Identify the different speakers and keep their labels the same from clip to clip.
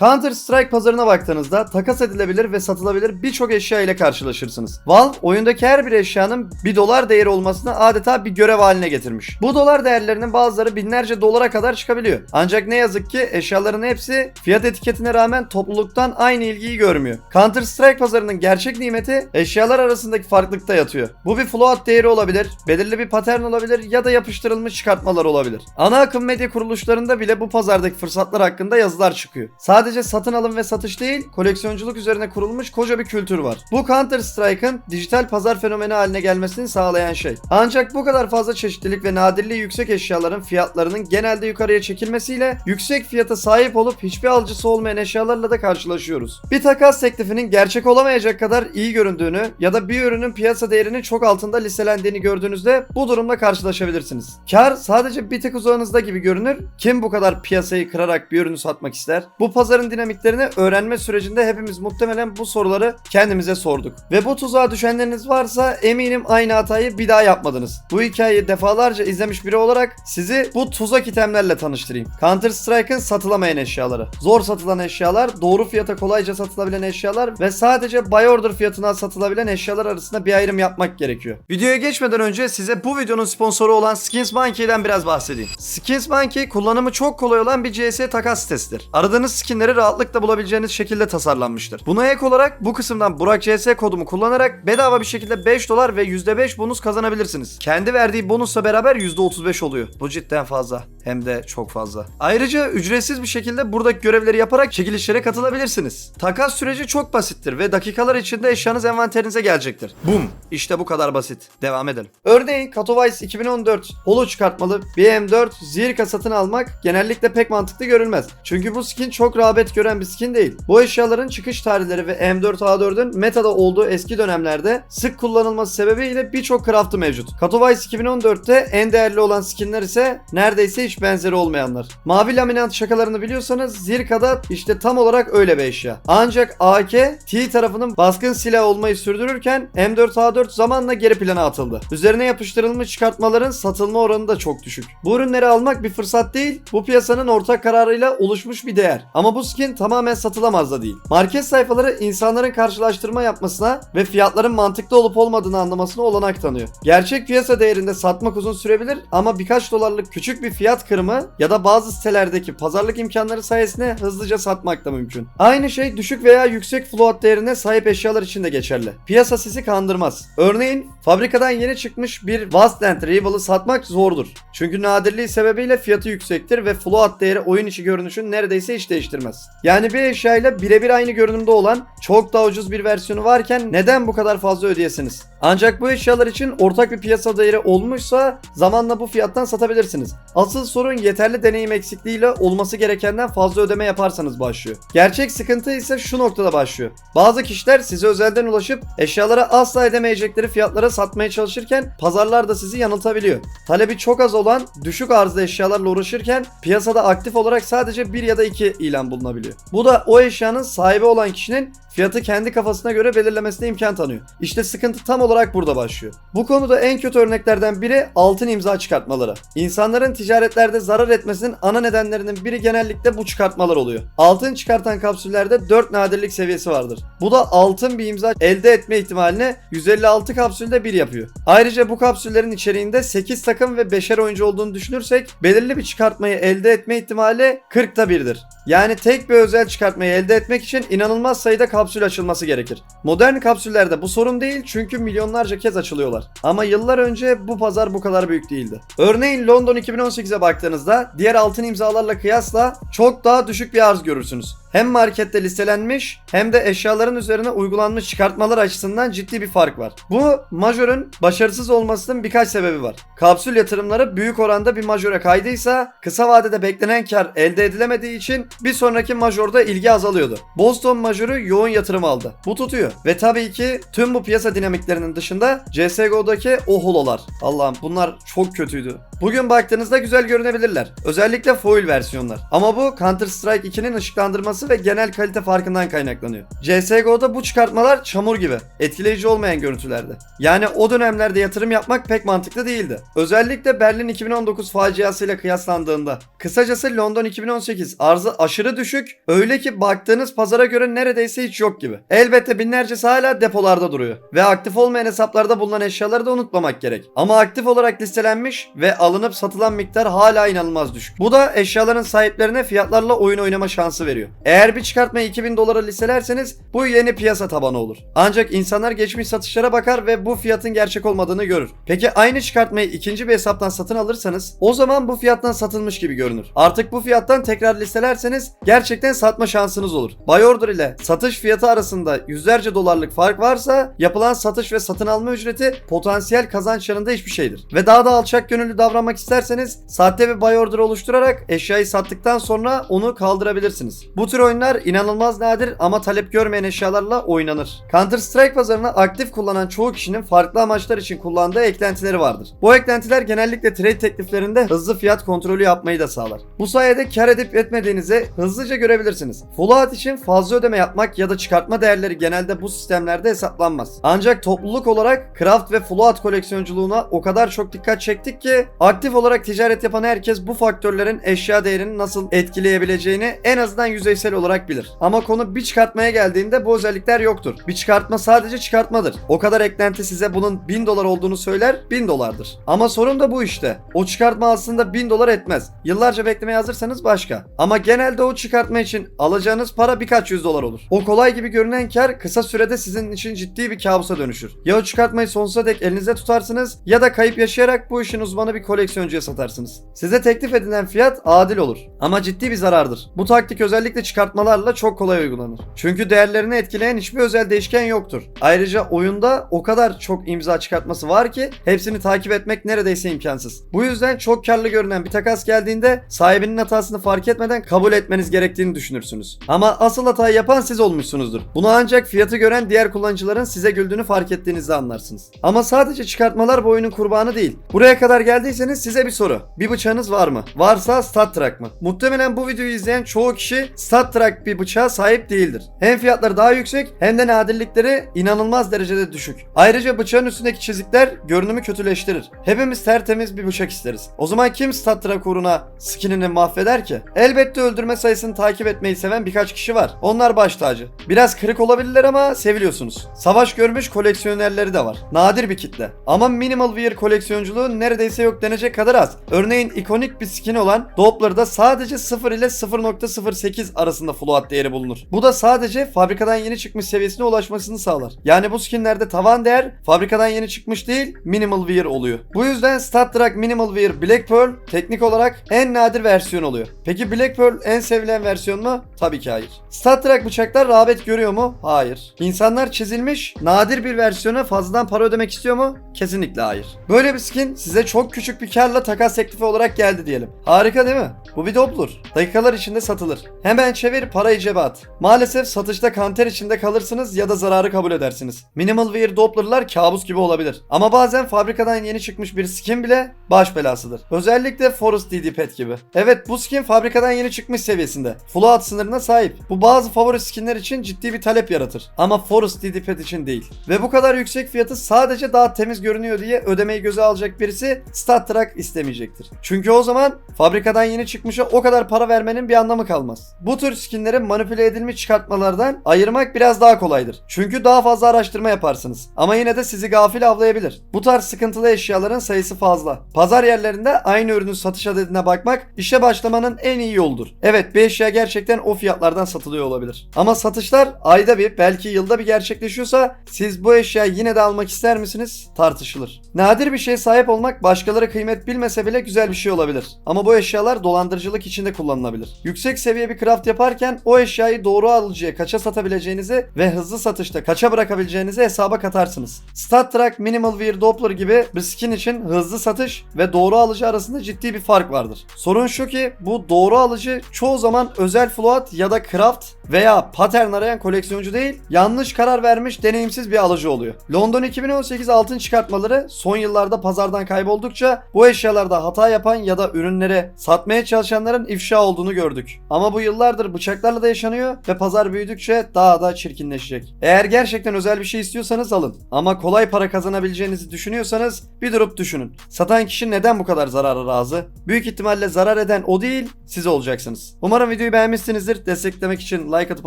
Speaker 1: Counter Strike pazarına baktığınızda takas edilebilir ve satılabilir birçok eşya ile karşılaşırsınız. Valve oyundaki her bir eşyanın 1 dolar değeri olmasını adeta bir görev haline getirmiş. Bu dolar değerlerinin bazıları binlerce dolara kadar çıkabiliyor. Ancak ne yazık ki eşyaların hepsi fiyat etiketine rağmen topluluktan aynı ilgiyi görmüyor. Counter Strike pazarının gerçek nimeti eşyalar arasındaki farklılıkta yatıyor. Bu bir float değeri olabilir, belirli bir patern olabilir ya da yapıştırılmış çıkartmalar olabilir. Ana akım medya kuruluşlarında bile bu pazardaki fırsatlar hakkında yazılar çıkıyor. Sadece satın alım ve satış değil, koleksiyonculuk üzerine kurulmuş koca bir kültür var. Bu Counter Strike'ın dijital pazar fenomeni haline gelmesini sağlayan şey. Ancak bu kadar fazla çeşitlilik ve nadirliği yüksek eşyaların fiyatlarının genelde yukarıya çekilmesiyle yüksek fiyata sahip olup hiçbir alıcısı olmayan eşyalarla da karşılaşıyoruz. Bir takas teklifinin gerçek olamayacak kadar iyi göründüğünü ya da bir ürünün piyasa değerinin çok altında listelendiğini gördüğünüzde bu durumla karşılaşabilirsiniz. Kar sadece bir tık uzağınızda gibi görünür. Kim bu kadar piyasayı kırarak bir ürünü satmak ister? Bu pazarın dinamiklerini öğrenme sürecinde hepimiz muhtemelen bu soruları kendimize sorduk. Ve bu tuzağa düşenleriniz varsa eminim aynı hatayı bir daha yapmadınız. Bu hikayeyi defalarca izlemiş biri olarak sizi bu tuzak itemlerle tanıştırayım. Counter Strike'ın satılamayan eşyaları. Zor satılan eşyalar, doğru fiyata kolayca satılabilen eşyalar ve sadece buy order fiyatına satılabilen eşyalar arasında bir ayrım yapmak gerekiyor. Videoya geçmeden önce size bu videonun sponsoru olan Skins Monkey'den biraz bahsedeyim. Skins Monkey kullanımı çok kolay olan bir CS takas sitesidir. Aradığınız skinleri rahatlıkla bulabileceğiniz şekilde tasarlanmıştır. Buna ek olarak bu kısımdan Burak CS kodumu kullanarak bedava bir şekilde 5 dolar ve %5 bonus kazanabilirsiniz. Kendi verdiği bonusla beraber %35 oluyor. Bu cidden fazla. Hem de çok fazla. Ayrıca ücretsiz bir şekilde buradaki görevleri yaparak çekilişlere katılabilirsiniz. Takas süreci çok basittir ve dakikalar içinde eşyanız envanterinize gelecektir. Bum! İşte bu kadar basit. Devam edelim. Örneğin Katowice 2014 holo çıkartmalı BM4 Zirka satın almak genellikle pek mantıklı görülmez. Çünkü bu skin çok rağbet gören bir skin değil. Bu eşyaların çıkış tarihleri ve M4A4'ün metada olduğu eski dönemlerde sık kullanılması sebebiyle birçok craftı mevcut. Katowice 2014'te en değerli olan skinler ise neredeyse hiç benzeri olmayanlar. Mavi laminant şakalarını biliyorsanız Zirka'da işte tam olarak öyle bir eşya. Ancak AK T tarafının baskın silah olmayı sürdürürken M4A4 zamanla geri plana atıldı. Üzerine yapıştırılmış çıkartmaların satılma oranı da çok düşük. Bu ürünleri almak bir fırsat değil, bu piyasanın ortak kararıyla oluşmuş bir değer. Ama bu skin tamamen satılamaz da değil. Market sayfaları insanların karşılaştırma yapmasına ve fiyatların mantıklı olup olmadığını anlamasına olanak tanıyor. Gerçek piyasa değerinde satmak uzun sürebilir ama birkaç dolarlık küçük bir fiyat kırımı ya da bazı sitelerdeki pazarlık imkanları sayesinde hızlıca satmak da mümkün. Aynı şey düşük veya yüksek float değerine sahip eşyalar için de geçerli. Piyasa sizi kandırmaz. Örneğin fabrikadan yeni çıkmış bir Wasteland Rival'ı satmak zordur. Çünkü nadirliği sebebiyle fiyatı yüksektir ve float değeri oyun içi görünüşünü neredeyse hiç değiştirmez. Yani bir eşyayla birebir aynı görünümde olan çok daha ucuz bir versiyonu varken neden bu kadar fazla ödeyesiniz? Ancak bu eşyalar için ortak bir piyasa değeri olmuşsa zamanla bu fiyattan satabilirsiniz. Asıl sorun yeterli deneyim eksikliğiyle olması gerekenden fazla ödeme yaparsanız başlıyor. Gerçek sıkıntı ise şu noktada başlıyor. Bazı kişiler size özelden ulaşıp eşyalara asla edemeyecekleri fiyatlara satmaya çalışırken pazarlarda sizi yanıltabiliyor. Talebi çok az olan düşük arzda eşyalarla uğraşırken piyasada aktif olarak sadece bir ya da iki ilan bulunabiliyor. Bu da o eşyanın sahibi olan kişinin fiyatı kendi kafasına göre belirlemesine imkan tanıyor. İşte sıkıntı tam olarak burada başlıyor. Bu konuda en kötü örneklerden biri altın imza çıkartmaları. İnsanların ticaretlerde zarar etmesinin ana nedenlerinin biri genellikle bu çıkartmalar oluyor. Altın çıkartan kapsüllerde 4 nadirlik seviyesi vardır. Bu da altın bir imza elde etme ihtimalini 156 kapsülde 1 yapıyor. Ayrıca bu kapsüllerin içeriğinde 8 takım ve 5'er oyuncu olduğunu düşünürsek belirli bir çıkartmayı elde etme ihtimali 40'ta 1'dir. Yani tek bir özel çıkartmayı elde etmek için inanılmaz sayıda kapsül açılması gerekir. Modern kapsüllerde bu sorun değil çünkü milyonlarca kez açılıyorlar. Ama yıllar önce bu pazar bu kadar büyük değildi. Örneğin London 2018'e baktığınızda diğer altın imzalarla kıyasla çok daha düşük bir arz görürsünüz. Hem markette listelenmiş hem de eşyaların üzerine uygulanmış çıkartmalar açısından ciddi bir fark var. Bu majörün başarısız olmasının birkaç sebebi var. Kapsül yatırımları büyük oranda bir majöre kaydıysa kısa vadede beklenen kar elde edilemediği için bir sonraki majorda ilgi azalıyordu. Boston majörü yoğun yatırım aldı. Bu tutuyor. Ve tabii ki tüm bu piyasa dinamiklerinin dışında CSGO'daki o hololar. Allah'ım bunlar çok kötüydü. Bugün baktığınızda güzel görünebilirler. Özellikle foil versiyonlar. Ama bu Counter Strike 2'nin ışıklandırması olması ve genel kalite farkından kaynaklanıyor. CSGO'da bu çıkartmalar çamur gibi, etkileyici olmayan görüntülerde. Yani o dönemlerde yatırım yapmak pek mantıklı değildi. Özellikle Berlin 2019 faciasıyla kıyaslandığında. Kısacası London 2018 arzı aşırı düşük, öyle ki baktığınız pazara göre neredeyse hiç yok gibi. Elbette binlercesi hala depolarda duruyor. Ve aktif olmayan hesaplarda bulunan eşyaları da unutmamak gerek. Ama aktif olarak listelenmiş ve alınıp satılan miktar hala inanılmaz düşük. Bu da eşyaların sahiplerine fiyatlarla oyun oynama şansı veriyor. Eğer bir çıkartmayı 2000 dolara listelerseniz bu yeni piyasa tabanı olur. Ancak insanlar geçmiş satışlara bakar ve bu fiyatın gerçek olmadığını görür. Peki aynı çıkartmayı ikinci bir hesaptan satın alırsanız o zaman bu fiyattan satılmış gibi görünür. Artık bu fiyattan tekrar listelerseniz gerçekten satma şansınız olur. Buy order ile satış fiyatı arasında yüzlerce dolarlık fark varsa yapılan satış ve satın alma ücreti potansiyel kazanç yanında hiçbir şeydir. Ve daha da alçak gönüllü davranmak isterseniz sahte bir buy order oluşturarak eşyayı sattıktan sonra onu kaldırabilirsiniz. Bu tür oyunlar inanılmaz nadir ama talep görmeyen eşyalarla oynanır. Counter Strike pazarını aktif kullanan çoğu kişinin farklı amaçlar için kullandığı eklentileri vardır. Bu eklentiler genellikle trade tekliflerinde hızlı fiyat kontrolü yapmayı da sağlar. Bu sayede kar edip etmediğinizi hızlıca görebilirsiniz. Fallout için fazla ödeme yapmak ya da çıkartma değerleri genelde bu sistemlerde hesaplanmaz. Ancak topluluk olarak Craft ve Fallout koleksiyonculuğuna o kadar çok dikkat çektik ki aktif olarak ticaret yapan herkes bu faktörlerin eşya değerini nasıl etkileyebileceğini en azından yüzeysel olarak bilir. Ama konu bir çıkartmaya geldiğinde bu özellikler yoktur. Bir çıkartma sadece çıkartmadır. O kadar eklenti size bunun 1000 dolar olduğunu söyler 1000 dolardır. Ama sorun da bu işte. O çıkartma aslında 1000 dolar etmez. Yıllarca beklemeye hazırsanız başka. Ama genelde o çıkartma için alacağınız para birkaç yüz dolar olur. O kolay gibi görünen kar kısa sürede sizin için ciddi bir kabusa dönüşür. Ya o çıkartmayı sonsuza dek elinizde tutarsınız ya da kayıp yaşayarak bu işin uzmanı bir koleksiyoncuya satarsınız. Size teklif edilen fiyat adil olur. Ama ciddi bir zarardır. Bu taktik özellikle çıkartmalarla çok kolay uygulanır. Çünkü değerlerini etkileyen hiçbir özel değişken yoktur. Ayrıca oyunda o kadar çok imza çıkartması var ki hepsini takip etmek neredeyse imkansız. Bu yüzden çok karlı görünen bir takas geldiğinde sahibinin hatasını fark etmeden kabul etmeniz gerektiğini düşünürsünüz. Ama asıl hatayı yapan siz olmuşsunuzdur. Bunu ancak fiyatı gören diğer kullanıcıların size güldüğünü fark ettiğinizde anlarsınız. Ama sadece çıkartmalar bu oyunun kurbanı değil. Buraya kadar geldiyseniz size bir soru. Bir bıçağınız var mı? Varsa Stat Track mı? Muhtemelen bu videoyu izleyen çoğu kişi Stat Track bir bıçağa sahip değildir. Hem fiyatları daha yüksek hem de nadirlikleri inanılmaz derecede düşük. Ayrıca bıçağın üstündeki çizikler görünümü kötüleştirir. Hepimiz tertemiz bir bıçak isteriz. O zaman kim Stat Track uğruna skinini mahveder ki? Elbette öldürme sayısını takip etmeyi seven birkaç kişi var. Onlar baş tacı. Biraz kırık olabilirler ama seviliyorsunuz. Savaş görmüş koleksiyonerleri de var. Nadir bir kitle. Ama minimal wear koleksiyonculuğu neredeyse yok denecek kadar az. Örneğin ikonik bir skin olan Doppler'da sadece 0 ile 0.08 arasında float değeri bulunur. Bu da sadece fabrikadan yeni çıkmış seviyesine ulaşmasını sağlar. Yani bu skinlerde tavan değer fabrikadan yeni çıkmış değil minimal wear oluyor. Bu yüzden Stat Track Minimal Wear Black Pearl teknik olarak en nadir versiyon oluyor. Peki Black Pearl en sevilen versiyon mu? Tabii ki hayır. Stat Track bıçaklar rağbet görüyor mu? Hayır. İnsanlar çizilmiş nadir bir versiyona fazladan para ödemek istiyor mu? Kesinlikle hayır. Böyle bir skin size çok küçük bir karla takas teklifi olarak geldi diyelim. Harika değil mi? Bu bir Doppler. Dakikalar içinde satılır. Hemen çevir parayı cebe at. Maalesef satışta kanter içinde kalırsınız ya da zararı kabul edersiniz. Minimal Wear Doppler'lar kabus gibi olabilir. Ama bazen fabrikadan yeni çıkmış bir skin bile baş belasıdır. Özellikle Forest DD Pet gibi. Evet bu skin fabrikadan yeni çıkmış seviyesinde. Float sınırına sahip. Bu bazı favori skinler için ciddi bir talep yaratır. Ama Forest DD Pet için değil. Ve bu kadar yüksek fiyatı sadece daha temiz görünüyor diye ödemeyi göze alacak birisi Stat Track istemeyecektir. Çünkü o zaman fabrikadan yeni çıkmışa o kadar para vermenin bir anlamı kalmaz. Bu tür skinleri manipüle edilmiş çıkartmalardan ayırmak biraz daha kolaydır. Çünkü daha fazla araştırma yaparsınız. Ama yine de sizi gafil avlayabilir. Bu tarz sıkıntılı eşyaların sayısı fazla. Pazar yerlerinde aynı ürünün satış adedine bakmak işe başlamanın en iyi yoludur. Evet bir eşya gerçekten o fiyatlardan satılıyor olabilir. Ama satışlar ayda bir belki yılda bir gerçekleşiyorsa siz bu eşyayı yine de almak ister misiniz? Tartışılır. Nadir bir şeye sahip olmak başkaları kıymet bilmese bile güzel bir şey olabilir. Ama bu eşyalar dolandırıcılık içinde kullanılabilir. Yüksek seviye bir craft yaparken o eşyayı doğru alıcıya kaça satabileceğinizi ve hızlı satışta kaça bırakabileceğinizi hesaba katarsınız. Stat Track Minimal Wear Doppler gibi bir skin için hızlı satış ve doğru alıcı arasında ciddi bir fark vardır. Sorun şu ki bu doğru alıcı çoğu zaman özel float ya da craft veya pattern arayan koleksiyoncu değil, yanlış karar vermiş deneyimsiz bir alıcı oluyor. London 2018 altın çıkartmaları son yıllarda pazardan kayboldukça bu eşyalarda hata yapan ya da ürünleri satmaya çalışanların ifşa olduğunu gördük. Ama bu yıllardır bıçaklarla da yaşanıyor ve pazar büyüdükçe daha da çirkinleşecek. Eğer gerçekten özel bir şey istiyorsanız alın. Ama kolay para kazanabileceğinizi düşünüyorsanız bir durup düşünün. Satan kişi neden bu kadar zarara razı? Büyük ihtimalle zarar eden o değil, siz olacaksınız. Umarım videoyu beğenmişsinizdir. Desteklemek için like atıp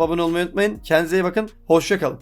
Speaker 1: abone olmayı unutmayın. Kendinize iyi bakın. Hoşçakalın.